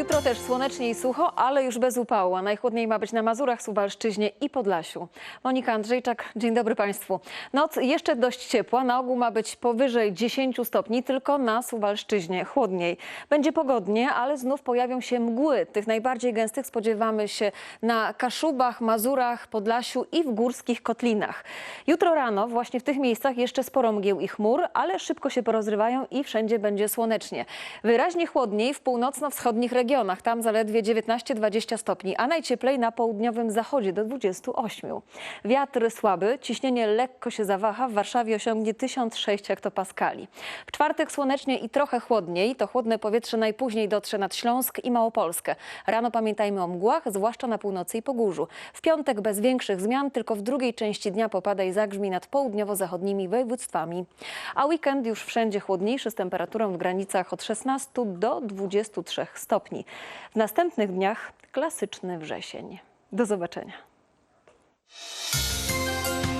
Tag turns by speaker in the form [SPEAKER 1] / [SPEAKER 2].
[SPEAKER 1] Jutro też słonecznie i sucho, ale już bez upału. A najchłodniej ma być na Mazurach, Suwalszczyźnie i Podlasiu. Monika Andrzejczak, dzień dobry Państwu. Noc jeszcze dość ciepła, na ogół ma być powyżej 10 stopni, tylko na Suwalszczyźnie chłodniej. Będzie pogodnie, ale znów pojawią się mgły. Tych najbardziej gęstych spodziewamy się na Kaszubach, Mazurach, Podlasiu i w górskich kotlinach. Jutro rano właśnie w tych miejscach jeszcze sporo mgieł i chmur, ale szybko się porozrywają i wszędzie będzie słonecznie. Wyraźnie chłodniej w północno-wschodnich regionach, tam zaledwie 19-20 stopni, a najcieplej na południowym zachodzie do 28. Wiatr słaby, ciśnienie lekko się zawaha, w Warszawie osiągnie 1006 hektopaskali. W czwartek słonecznie i trochę chłodniej, to chłodne powietrze najpóźniej dotrze nad Śląsk i Małopolskę. Rano pamiętajmy o mgłach, zwłaszcza na północy i Pogórzu. W piątek bez większych zmian, tylko w drugiej części dnia popada i zagrzmi nad południowo-zachodnimi województwami. A weekend już wszędzie chłodniejszy z temperaturą w granicach od 16 do 23 stopni. W następnych dniach klasyczny wrzesień. Do zobaczenia.